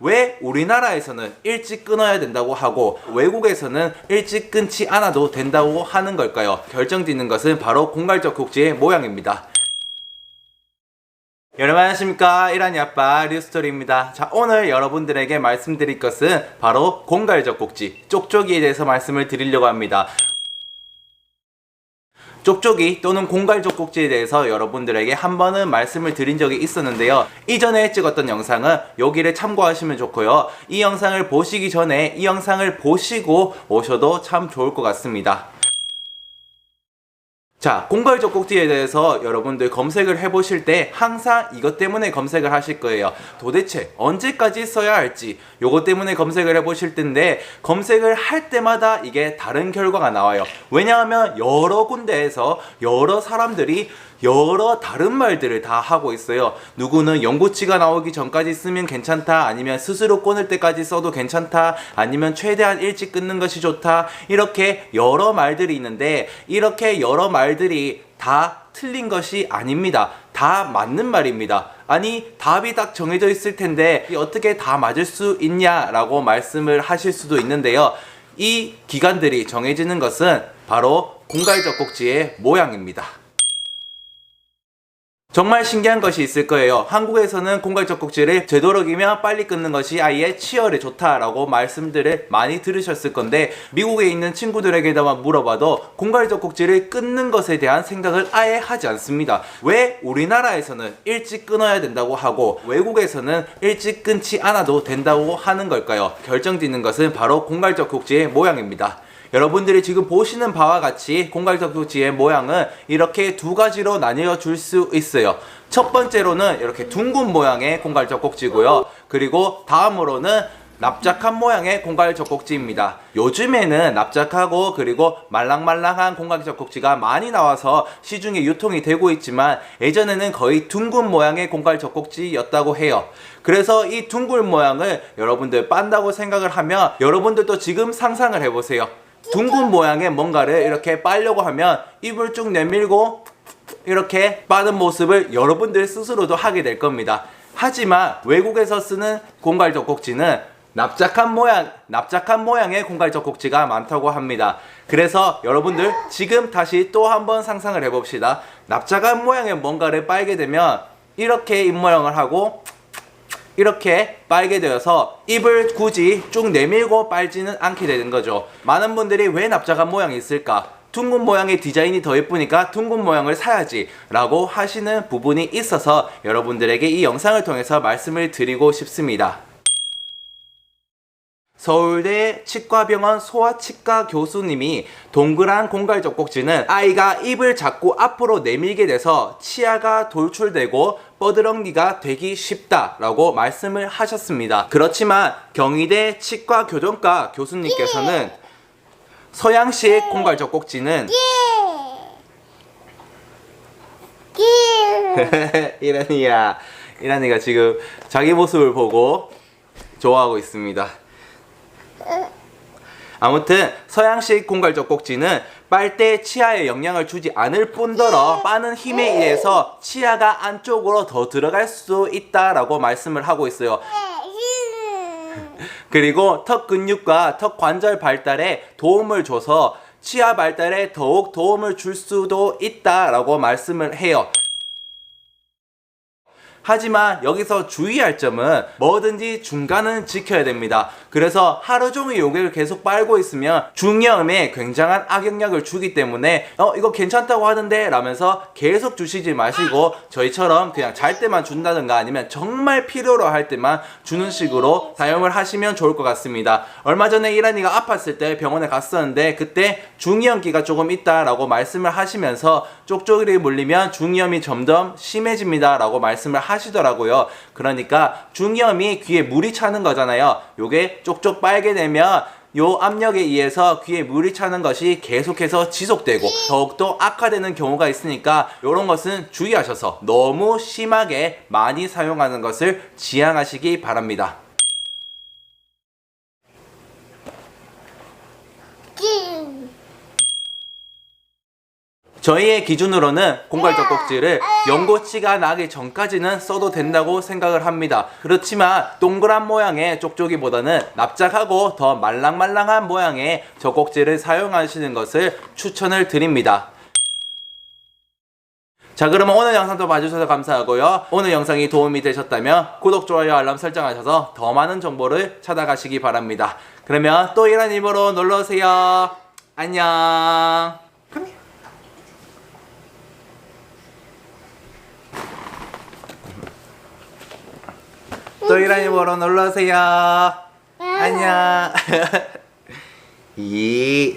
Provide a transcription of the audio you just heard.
왜 우리나라에서는 일찍 끊어야 된다고 하고 외국에서는 일찍 끊지 않아도 된다고 하는 걸까요? 결정짓는 것은 바로 공갈적 곡지의 모양입니다. 여러분 안녕하십니까 이란이 아빠 리스토리입니다 자 오늘 여러분들에게 말씀드릴 것은 바로 공갈적 곡지 쪽쪽이에 대해서 말씀을 드리려고 합니다 쪽쪽이 또는 공갈적 꼭지에 대해서 여러분들에게 한 번은 말씀을 드린 적이 있었는데요. 이전에 찍었던 영상은 여기를 참고하시면 좋고요. 이 영상을 보시기 전에 이 영상을 보시고 오셔도 참 좋을 것 같습니다. 자, 공갈적 꼭지에 대해서 여러분들 검색을 해보실 때 항상 이것 때문에 검색을 하실 거예요. 도대체 언제까지 써야 할지 요것 때문에 검색을 해보실 텐데 검색을 할 때마다 이게 다른 결과가 나와요. 왜냐하면 여러 군데에서 여러 사람들이 여러 다른 말들을 다 하고 있어요. 누구는 연구치가 나오기 전까지 쓰면 괜찮다. 아니면 스스로 끊을 때까지 써도 괜찮다. 아니면 최대한 일찍 끊는 것이 좋다. 이렇게 여러 말들이 있는데 이렇게 여러 말들이 다 틀린 것이 아닙니다. 다 맞는 말입니다. 아니, 답이 딱 정해져 있을 텐데 이 어떻게 다 맞을 수 있냐라고 말씀을 하실 수도 있는데요. 이 기간들이 정해지는 것은 바로 공갈적 꼭지의 모양입니다. 정말 신기한 것이 있을 거예요. 한국에서는 공갈적 꼭지를 되도록이면 빨리 끊는 것이 아이의 치열에 좋다라고 말씀들을 많이 들으셨을 건데 미국에 있는 친구들에게다만 물어봐도 공갈적 꼭지를 끊는 것에 대한 생각을 아예 하지 않습니다. 왜 우리나라에서는 일찍 끊어야 된다고 하고 외국에서는 일찍 끊지 않아도 된다고 하는 걸까요? 결정짓는 것은 바로 공갈적 꼭지의 모양입니다. 여러분들이 지금 보시는 바와 같이 공갈적지의 모양은 이렇게 두 가지로 나뉘어 줄 수 있어요. 첫 번째로는 이렇게 둥근 모양의 공갈적 꼭지고요. 그리고 다음으로는 납작한 모양의 공갈적 꼭지입니다. 요즘에는 납작하고 그리고 말랑말랑한 공갈적 꼭지가 많이 나와서 시중에 유통이 되고 있지만 예전에는 거의 둥근 모양의 공갈적 꼭지였다고 해요. 그래서 이 둥근 모양을 여러분들 빤다고 생각을 하면 여러분들도 지금 상상을 해보세요. 둥근 모양의 뭔가를 이렇게 빨려고 하면 입을 쭉 내밀고 이렇게 빠는 모습을 여러분들 스스로도 하게 될 겁니다. 하지만 외국에서 쓰는 공갈적 꼭지는 납작한 모양, 납작한 모양의 공갈적 꼭지가 많다고 합니다. 그래서 여러분들 지금 다시 또 한번 상상을 해봅시다. 납작한 모양의 뭔가를 빨게 되면 이렇게 입 모양을 하고 이렇게 빨게 되어서 입을 굳이 쭉 내밀고 빨지는 않게 되는 거죠. 많은 분들이 왜 납작한 모양이 있을까? 둥근 모양의 디자인이 더 예쁘니까 둥근 모양을 사야지 라고 하시는 부분이 있어서 여러분들에게 이 영상을 통해서 말씀을 드리고 싶습니다. 서울대 치과병원 소아치과 교수님이 동그란 공갈적 꼭지는 아이가 입을 자꾸 앞으로 내밀게 돼서 치아가 돌출되고 뻐드렁니가 되기 쉽다라고 말씀을 하셨습니다. 그렇지만 경희대 치과교정과 교수님께서는 서양식 공갈적 꼭지는 이란이야 이란이가 지금 자기 모습을 보고 좋아하고 있습니다. 아무튼 서양식 공갈적 꼭지는 빨대 치아에 영향을 주지 않을 뿐더러 빠는 힘에 의해서 치아가 안쪽으로 더 들어갈 수 있다라고 말씀을 하고 있어요. 그리고 턱 근육과 턱 관절 발달에 도움을 줘서 치아 발달에 더욱 도움을 줄 수도 있다라고 말씀을 해요. 하지만 여기서 주의할 점은 뭐든지 중간은 지켜야 됩니다. 그래서 하루 종일 요기를 계속 빨고 있으면 중이염에 굉장한 악영향을 주기 때문에 어 이거 괜찮다고 하던데 라면서 계속 주시지 마시고 저희처럼 그냥 잘 때만 준다든가 아니면 정말 필요로 할 때만 주는 식으로 사용을 하시면 좋을 것 같습니다. 얼마 전에 이란이가 아팠을 때 병원에 갔었는데 그때 중이염기가 조금 있다라고 말씀을 하시면서 쪽쪽이를 물리면 중이염이 점점 심해집니다 라고 말씀을 하시 더라고요. 그러니까 중이염이 귀에 물이 차는 거잖아요. 요게 쪽쪽 빨게 되면 요 압력에 의해서 귀에 물이 차는 것이 계속해서 지속되고 더욱더 악화되는 경우가 있으니까 이런 것은 주의하셔서 너무 심하게 많이 사용하는 것을 지양하시기 바랍니다. 저희의 기준으로는 공갈적 꼭지를 연고치가 나기 전까지는 써도 된다고 생각을 합니다. 그렇지만 동그란 모양의 쪽쪽이보다는 납작하고 더 말랑말랑한 모양의 젖꼭지를 사용하시는 것을 추천을 드립니다. 자 그러면 오늘 영상도 봐주셔서 감사하고요. 오늘 영상이 도움이 되셨다면 구독, 좋아요, 알람 설정하셔서 더 많은 정보를 찾아가시기 바랍니다. 그러면 또 이런 힘으로 놀러오세요. 안녕. 또 이런 힘으로 놀러오세요. 안녕. 이.